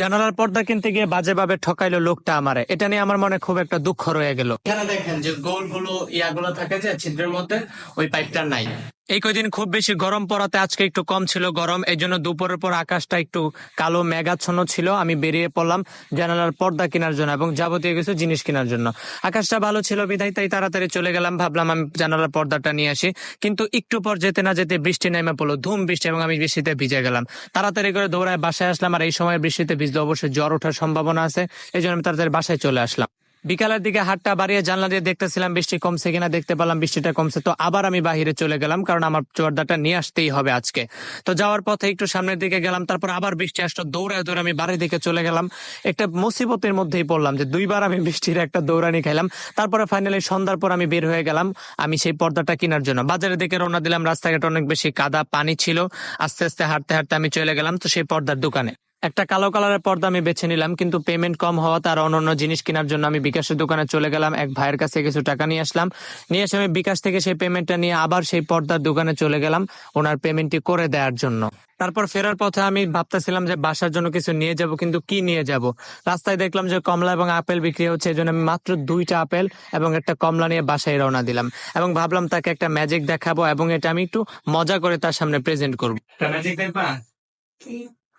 জানালার পর্দা কিনতে গিয়ে বাজেভাবে ঠকাইলো লোকটা আমারে। এটা নিয়ে আমার মনে খুব একটা দুঃখ রয়ে গেল। এখানে দেখেন যে গোলগুলো ইয়াগুলো থাকে যে ছিদ্রের মধ্যে, ওই পাইপটা নাই। এই কয়দিন খুব বেশি গরম পড়াতে আজকে একটু কম ছিল গরম এই জন্য দুপুরের পর আকাশটা একটু কালো মেঘাচ্ছন্ন ছিল, আমি বেরিয়ে পড়লাম জানালার পর্দা কেনার জন্য এবং যাবতীয় কিছু জিনিস কেনার জন্য। আকাশটা ভালো ছিল বিধায় তাই তাড়াতাড়ি চলে গেলাম, ভাবলাম আমি জানালার পর্দাটা নিয়ে আসি। কিন্তু একটু পর যেতে না যেতে বৃষ্টি নেমে পড়ল, ধুম বৃষ্টি এবং আমি বৃষ্টিতে ভিজে গেলাম। তাড়াতাড়ি করে দৌড়ায় বাসায় আসলাম আর এই সময় বৃষ্টিতে ভিজলে অবশ্যই জ্বর ওঠার সম্ভাবনা আছে। এই জন্য আমি তাড়াতাড়ি বাসায় চলে আসলাম। বিকালের দিকে হাটটা বাড়িয়ে জানলা দিয়ে দেখতেছিলাম বৃষ্টি কমছে কিনা, দেখতে পেলাম বৃষ্টিটা কমছে। তো আবার আমি বাহিরে চলে গেলাম, কারণ আমার পর্দাটা নিয়ে আসতেই হবে আজকে। তো যাওয়ার পথে একটু সামনের দিকে গেলাম, তারপর আবার বৃষ্টি আসলো, দৌড়ায় দৌড়ে আমি বাড়ির দিকে চলে গেলাম। একটা মুসিবতের মধ্যেই পড়লাম যে দুইবার আমি বৃষ্টির একটা দৌড়ানি খাইলাম। তারপরে ফাইনালি সন্ধ্যার পর আমি বের হয়ে গেলাম, আমি সেই পর্দাটা কেনার জন্য। বাজারের দিকে রওনা দিলাম, রাস্তাঘাটে অনেক বেশি কাদা, পানি ছিল। আস্তে আস্তে হাঁটতে হাঁটতে আমি চলে গেলাম, তো সেই পর্দার দোকানে। একটা কালো কালারের পর্দা আমি বেছে নিলাম কিন্তু পেমেন্ট কম হওয়া তার অন্যান্য জিনিস কেনার জন্য আমি বিকাশের দোকানে চলে গেলাম এক ভাইয়ের কাছে কিছু টাকা নিয়ে আসলাম। নিয়ে এসে আমি বিকাশ থেকে সেই পেমেন্টটা নিয়ে আবার সেই পর্দার দোকানে চলে গেলাম ওনার পেমেন্টটি করে দেওয়ার জন্য। তারপর ফেরার পথে আমি ভাবতেছিলাম যে বাসার জন্য কিছু নিয়ে যাব কিন্তু কি নিয়ে যাব? রাস্তায় দেখলাম যে কমলা এবং আপেল বিক্রি হচ্ছে এই জন্য আমি মাত্র দুইটা আপেল এবং একটা কমলা নিয়ে বাসায় রওনা দিলাম। এবং ভাবলাম তাকে একটা ম্যাজিক দেখাবো এবং এটা আমি একটু মজা করে তার সামনে প্রেজেন্ট করব। ম্যাজিক দেখবা?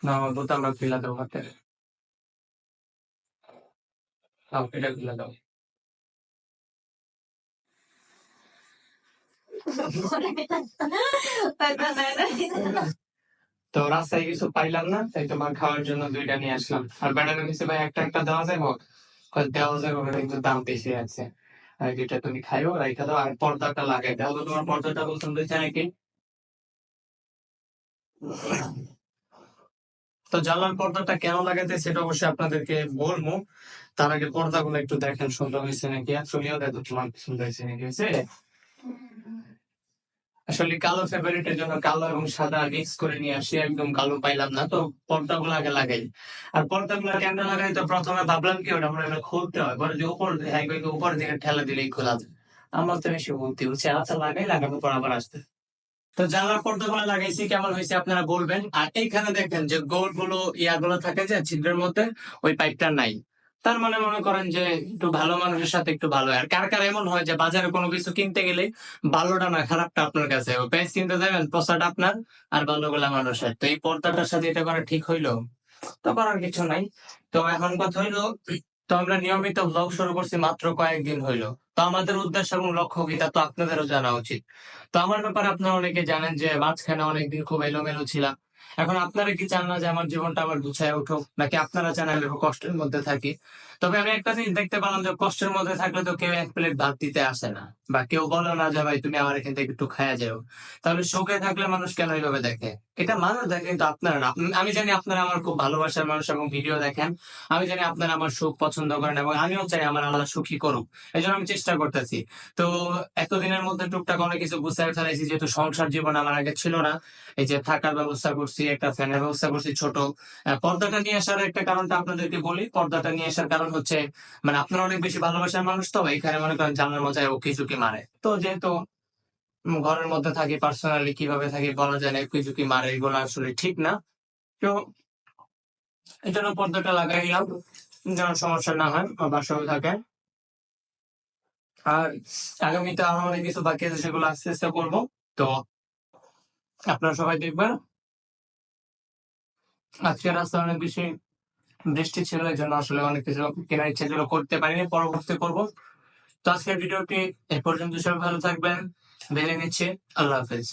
না বোতামটা খুলে দাও হাতে। দাও এটা খুলে দাও। তো রাস্তায় কিছু পাইলাম না, তাই তোমার খাওয়ার জন্য দুইটা নিয়ে আসলাম। আর ব্যাটারি নিচে ভাই, একটা একটা দেওয়া যাব দেওয়া যাবে ওটা কিন্তু দাম বেশি আছে। আর যেটা তুমি খাইও, রাইখা দাও, আর পর্দাটা লাগাই দাও। তোমার পর্দাটা পছন্দ হয়েছে নাকি তো জানলার পর্দাটা কেন লাগাতে সেটা অবশ্যই আপনাদেরকে বলব। তার আগে পর্দাগুলো একটু দেখেন, সুন্দর হয়েছে নাকি? দেখো, তোমার সুন্দর হয়েছে নাকি? আসলে কালো ফেভারিটের জন্য কালো এবং সাদা মিক্স করে নিয়ে আসি, একদম কালো পাইলাম না। তো পর্দা পর্দাগুলো আগে লাগাই। আর পর্দা পর্দাগুলো কেন লাগাই? তো প্রথমে ভাবলাম কি, ওটা আমরা খুলতে হয়। পরে যে উপর উপর দিকে ঠেলা দিলেই খোলা যায়। আমার তো বেশি বুদ্ধি হচ্ছে আচ্ছা লাগাই, লাগানোর পর আবার আসতে। তো জানলার পর্দাগুলো লাগাইছি, কেমন হয়েছে আপনারা বলবেন। আর এইখানে দেখেন যে গোলগুলো, ইয়াগুলো থাকে যে ছিদ্রের মধ্যে, ওই পাইপটা নাই। তার মানে মনে করেন যে একটু ভালো মানুষের সাথে একটু ভালো। আর কার কার এমন হয় যে বাজারে কোনো কিছু কিনতে গেলে ভালোটা না, খারাপটা আপনার কাছে পেঁয়াজ কিনতে যাবেন, পচাটা আপনার আর ভালোগুলা মানুষের। তো এই পর্দাটার সাথে এটা করা ঠিক হইল? তো করার কিছু নাই। তো এখন কথা হইল, তো আমরা নিয়মিত ব্লগ শুরু করছি মাত্র কয়েকদিন হইল। তো আমাদের উদ্দেশ্য এবং লক্ষ্য কি তা তো আপনাদেরও জানা উচিত। তো আমার ব্যাপারে আপনারা অনেকে জানেন যে মাঝখানে অনেকদিন খুব এলোমেলো ছিলাম। এখন আপনারা কি চান না যে আমার জীবনটা আবার গুছায় উঠুক? নাকি আপনারা চান আমি কষ্টের মধ্যে থাকি? তবে আমি একটা জিনিস দেখতে পেলাম যে কষ্টের মধ্যে থাকলে তো কেউ এক প্লেট ভাত দিতে আসে না। বা কেউ বলো না যে, ভাই, তুমি আমার এখান থেকে একটু খায়া যাও। তাহলে সুখে থাকলে মানুষ কেন এইভাবে দেখে? এটা মানুষ দেখে, কিন্তু আপনারা না। আমি জানি আপনারা আমার খুব ভালোবাসার মানুষ এবং ভিডিও দেখেন। আমি জানি আপনারা আমার সুখ পছন্দ করেন এবং আমিও চাই আমার আল্লাহ সুখী করুক। এই জন্য আমি চেষ্টা করতেছি। তো এতদিনের মধ্যে টুকটাক অনেক কিছু গুছাই ফেলাইছি, যেহেতু সংসার জীবন আমার আগে ছিল না। এই যে থাকার ব্যবস্থা করছি একটা ফ্যানের ব্যবস্থা করছি ছোট। পর্দাটা নিয়ে আসার একটা কারণটা আপনাদেরকে বলি। পর্দাটা নিয়ে আসার কারণ হচ্ছে মানে আপনারা অনেক বেশি ভালোবাসার মানুষ তো এখানে মনে করেন জানার মজায় ওকে ঝুঁকি মারে। তো যেহেতু ঘরের মধ্যে থাকি পার্সোনালি কীভাবে থাকি বলা যায় না ঝুঁকি মারে এগুলো আসলে ঠিক না। তো জন্য পর্দাটা লাগাইলাম যেন সমস্যা না হয়, বা বাসায় থাকে। আর আগামীতে আরও অনেক কিছু বাকি আছে, সেগুলো আস্তে আস্তে করব। তো আপনারা সবাই দেখবেন। আজকে রাস্তা অনেক বেশি বৃষ্টি ছিল এই জন্য আসলে অনেক কিছু কেনার ইচ্ছা ছিল, করতে পারিনি, পরবর্তী করব। তো আজকের ভিডিওটি এ পর্যন্ত সবাই ভালো থাকবেন বেড়ে নিচ্ছে, আল্লাহ হাফেজ।